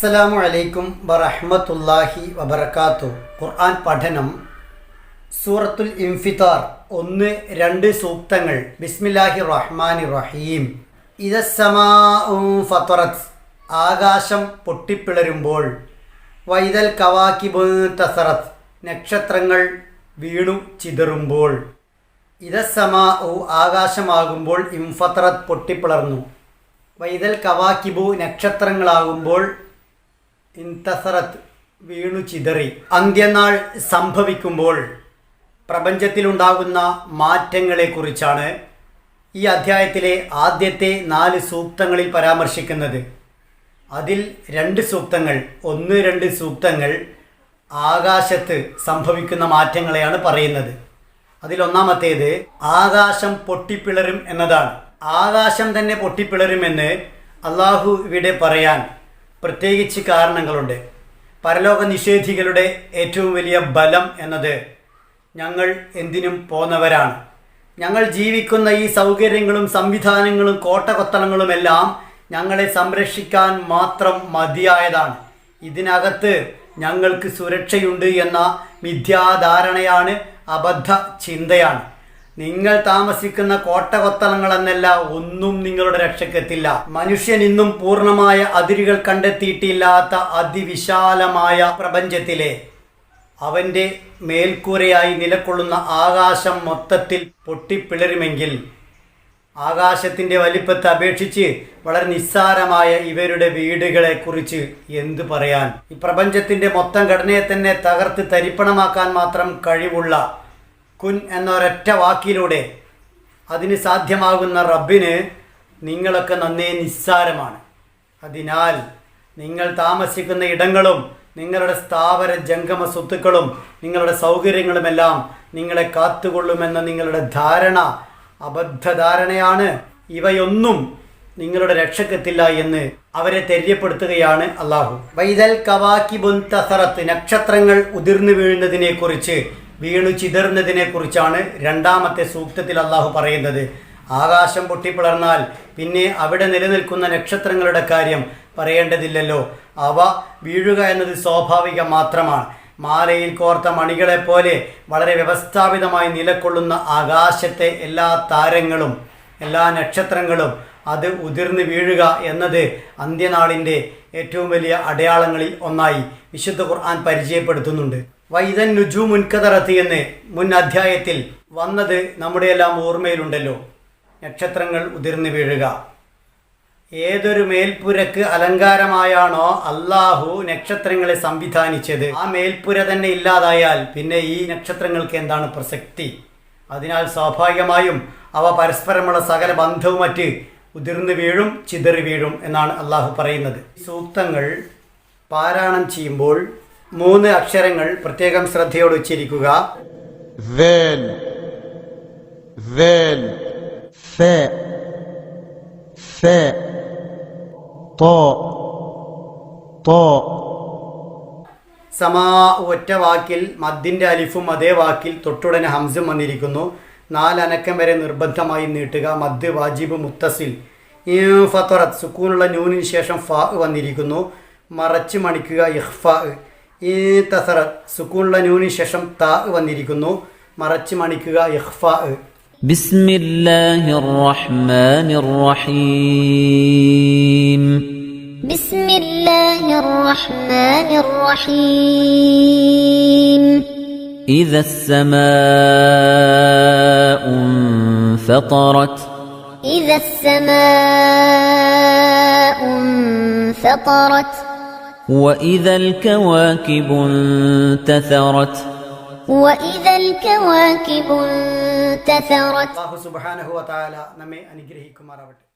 അസ്സലാമു അലൈക്കും വറഹ്മത്തുള്ളാഹി വബർക്കാത്തു ഖുർആൻ പഠനം സൂറത്തുൽ ഇൻഫിത്താർ ഒന്ന് രണ്ട് സൂക്തങ്ങൾ. ബിസ്മില്ലാഹി റഹ്മാനി റഹീം. ഫത്തറത്ത് ആകാശം പൊട്ടിപ്പിളരുമ്പോൾ. വൈതൽ കവാക്കിബ് തസറത്ത് നക്ഷത്രങ്ങൾ വീണു ചിതറുമ്പോൾ. ഇതസ്സമാഉ ആകാശമാകുമ്പോൾ ഇംഫത്തറത്ത് പൊട്ടിപ്പിളർന്നു. വൈതൽ കവാക്കിബു നക്ഷത്രങ്ങളാകുമ്പോൾ ഇൻതസറത്ത് വീണു ചിതറി. അന്ത്യനാൾ സംഭവിക്കുമ്പോൾ പ്രപഞ്ചത്തിലുണ്ടാകുന്ന മാറ്റങ്ങളെക്കുറിച്ചാണ് ഈ അധ്യായത്തിലെ ആദ്യത്തെ നാല് സൂക്തങ്ങളിൽ പരാമർശിക്കുന്നത്. അതിൽ രണ്ട് സൂക്തങ്ങൾ ഒന്ന് രണ്ട് സൂക്തങ്ങൾ ആകാശത്ത് സംഭവിക്കുന്ന മാറ്റങ്ങളെയാണ് പറയുന്നത്. അതിലൊന്നാമത്തേത് ആകാശം പൊട്ടിപ്പിളരും എന്നതാണ്. ആകാശം തന്നെ പൊട്ടിപ്പിളരുമെന്ന് അള്ളാഹു ഇവിടെ പറയാൻ പ്രത്യേകിച്ച് കാരണങ്ങളുണ്ട്. പരലോക നിഷേധികളുടെ ഏറ്റവും വലിയ ബലം എന്നത് ഞങ്ങൾ എന്തിനും പോന്നവരാണ്. ഞങ്ങൾ ജീവിക്കുന്ന ഈ സൗകര്യങ്ങളും സംവിധാനങ്ങളും കോട്ടകൊത്തളങ്ങളുമെല്ലാം ഞങ്ങളെ സംരക്ഷിക്കാൻ മാത്രം മതിയായതാണ്. ഇതിനകത്ത് ഞങ്ങൾക്ക് സുരക്ഷയുണ്ട് എന്ന മിഥ്യാധാരണയാണ് അബദ്ധ ചിന്തയാണ്. നിങ്ങൾ താമസിക്കുന്ന കോട്ടകൊത്തളങ്ങളെന്നല്ല ഒന്നും നിങ്ങളുടെ രക്ഷക്കെത്തില്ല മനുഷ്യൻ ഇന്നും പൂർണമായ അതിരുകൾ കണ്ടെത്തിയിട്ടില്ലാത്ത അതിവിശാലമായ പ്രപഞ്ചത്തിലെ അവന്റെ മേൽക്കൂരയായി നിലക്കൊള്ളുന്ന ആകാശം മൊത്തത്തിൽ പൊട്ടിപ്പിളരുമെങ്കിൽ ആകാശത്തിന്റെ വലിപ്പത്തെ അപേക്ഷിച്ച് വളരെ നിസ്സാരമായ ഇവരുടെ വീടുകളെ കുറിച്ച് എന്തു പറയാൻ? ഈ പ്രപഞ്ചത്തിന്റെ മൊത്തം ഘടനയെ തന്നെ തകർത്ത് തരിപ്പണമാക്കാൻ മാത്രം കഴിവുള്ള കുൻ എന്നൊരൊറ്റ വാക്കിലൂടെ അതിന് സാധ്യമാകുന്ന റബ്ബിന് നിങ്ങളൊക്കെ നന്നേ നിസ്സാരമാണ്. അതിനാൽ നിങ്ങൾ താമസിക്കുന്ന ഇടങ്ങളും നിങ്ങളുടെ സ്ഥാപന ജംഗമ സ്വത്തുക്കളും നിങ്ങളുടെ സൗകര്യങ്ങളുമെല്ലാം നിങ്ങളെ കാത്തുകൊള്ളുമെന്ന നിങ്ങളുടെ ധാരണ അബദ്ധധാരണയാണ്. ഇവയൊന്നും നിങ്ങളുടെ രക്ഷക്കെത്തില്ല എന്ന് അവരെ തെര്യപ്പെടുത്തുകയാണ് അള്ളാഹു വൈതൽ കവാക്കി ബുൻ തസറത്ത് നക്ഷത്രങ്ങൾ ഉതിർന്നു വീഴുന്നതിനെ കുറിച്ച് വീണു ചിതറുന്നതിനെ കുറിച്ചാണ് രണ്ടാമത്തെ സൂക്തത്തിൽ അള്ളാഹു പറയുന്നത്. ആകാശം പൊട്ടിപ്പിളർന്നാൽ പിന്നെ അവിടെ നിലനിൽക്കുന്ന നക്ഷത്രങ്ങളുടെ കാര്യം പറയേണ്ടതില്ലല്ലോ. അവ വീഴുക എന്നത് സ്വാഭാവികം മാത്രമാണ്. മാലയിൽ കോർത്ത മണികളെപ്പോലെ വളരെ വ്യവസ്ഥാപിതമായി നിലകൊള്ളുന്ന ആകാശത്തെ എല്ലാ താരങ്ങളും എല്ലാ നക്ഷത്രങ്ങളും അത് ഉതിർന്നു വീഴുക എന്നത് അന്ത്യനാളിന്റെ ഏറ്റവും വലിയ അടയാളങ്ങളിൽ ഒന്നായി വിശുദ്ധ ഖുർആൻ പരിചയപ്പെടുത്തുന്നുണ്ട്. വൈതൻ നുജു മുൻകതറത്തി എന്ന് മുൻ അധ്യായത്തിൽ വന്നത് നമ്മുടെ എല്ലാം ഓർമ്മയിലുണ്ടല്ലോ. നക്ഷത്രങ്ങൾ ഉതിർന്നു വീഴുക. ഏതൊരു മേൽപ്പുരക്ക് അലങ്കാരമായാണോ അള്ളാഹു നക്ഷത്രങ്ങളെ സംവിധാനിച്ചത്. ആ മേൽപ്പുര തന്നെ ഇല്ലാതായാൽ പിന്നെ ഈ നക്ഷത്രങ്ങൾക്ക് എന്താണ് പ്രസക്തി? അതിനാൽ സ്വാഭാവികമായും അവ പരസ്പരമുള്ള സകല ബന്ധവും മറ്റ് ഉതിർന്നു വീഴും ചിതറി വീഴും എന്നാണ് അള്ളാഹു പറയുന്നത്. സൂക്തങ്ങൾ പാരായണം ചെയ്യുമ്പോൾ മൂന്ന് അക്ഷരങ്ങൾ പ്രത്യേകം ശ്രദ്ധയോട് ഉച്ചരിക്കുക സമാ ഒറ്റ വാക്കിൽ മദ്ദിന്റെ അലിഫും അതേ വാക്കിൽ തൊട്ടുടനെ ഹംസും വന്നിരിക്കുന്നു. നാലനക്കം വരെ നിർബന്ധമായി നീട്ടുക. മദ് വാജിബ് മുത്തസിൽ. ഫത്തറത്ത് സുക്കൂനുള്ള ന്യൂനിന് ശേഷം ഫാ വന്നിരിക്കുന്നു. മറച്ചു മണിക്കുക ഇഹ്ഫ ഈ തസറ സുക്കൂനുള്ള നൂനിന് ശേഷം താ വന്നിരിക്കുന്നു മറച്ച് മണിക്കുക ഇഹ്ഫ بسم الله الرحمن الرحيم بسم الله الرحمن الرحيم إذا السماء انفطرت إذا السماء انفطرت وإذا الكواكب انتثرت. وإذا الكواكب انتثرت. الله سبحانه وتعالى نمي أنجره كمارا